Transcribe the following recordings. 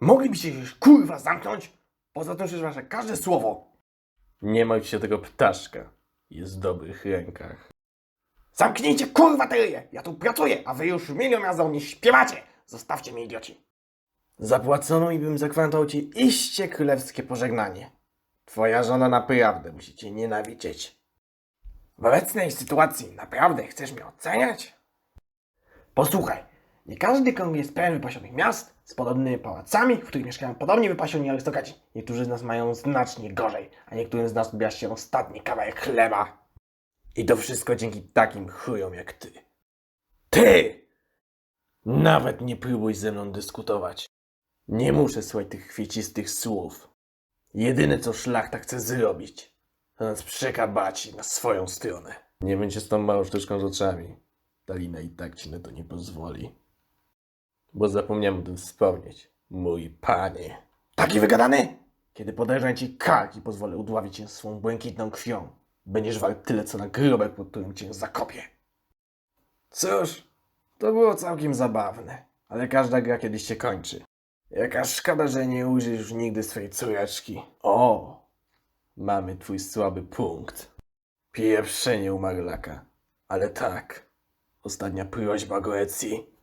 Moglibyście się już kurwa zamknąć? Poza tym, że wasze każde słowo. Nie martw się tego ptaszka. Jest w dobrych rękach. Zamknijcie kurwa te ryje! Ja tu pracuję, a wy już milion razy o mnie śpiewacie! Zostawcie mnie, idioci! Zapłacono i bym zakwantował ci iście królewskie pożegnanie. Twoja żona naprawdę musi cię nienawidzieć. W obecnej sytuacji naprawdę chcesz mnie oceniać? Posłuchaj, nie każdy krąg jest pełen wypasionych miast z podobnymi pałacami, w których mieszkają podobnie wypasioni arystokraci. Niektórzy z nas mają znacznie gorzej, a niektórym z nas odbija się ostatni kawałek chleba. I to wszystko dzięki takim chujom jak ty. Ty! Nawet nie próbuj ze mną dyskutować. Nie muszę słuchać tych chwiecistych słów. Jedyne co szlachta chce zrobić, to nas przekabać na swoją stronę. Nie będzie z tą małą sztuczką z oczami. Dalina i tak ci na to nie pozwoli. Bo zapomniałem o tym wspomnieć, mój panie. Taki wygadany? Kiedy poderżę ci kark i pozwolę udławić cię swą błękitną krwią, będziesz wart tyle co nagrobek, pod którym cię zakopię. Cóż, to było całkiem zabawne, ale każda gra kiedyś się kończy. Jaka szkoda, że nie ujrzysz już nigdy swojej córeczki. O, mamy twój słaby punkt. Pieprzenie umarlaka. Ale tak, ostatnia prośba Goecji.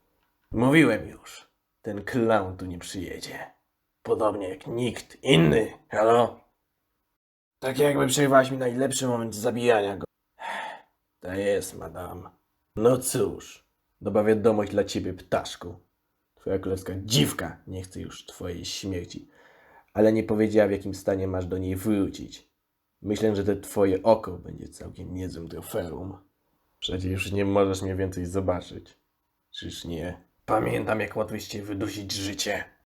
Mówiłem już, ten klaun tu nie przyjedzie. Podobnie jak nikt inny, halo? Tak jakby przerwałaś mi najlepszy moment zabijania go. To jest, madam. No cóż, dobra wiadomość dla ciebie, ptaszku. Twoja królewska dziwka nie chce już twojej śmierci, ale nie powiedziała w jakim stanie masz do niej wrócić. Myślę, że to twoje oko będzie całkiem niezłym trofeum. Przecież już nie możesz mnie więcej zobaczyć. Czyż nie? Pamiętam, jak łatwiście wydusić życie.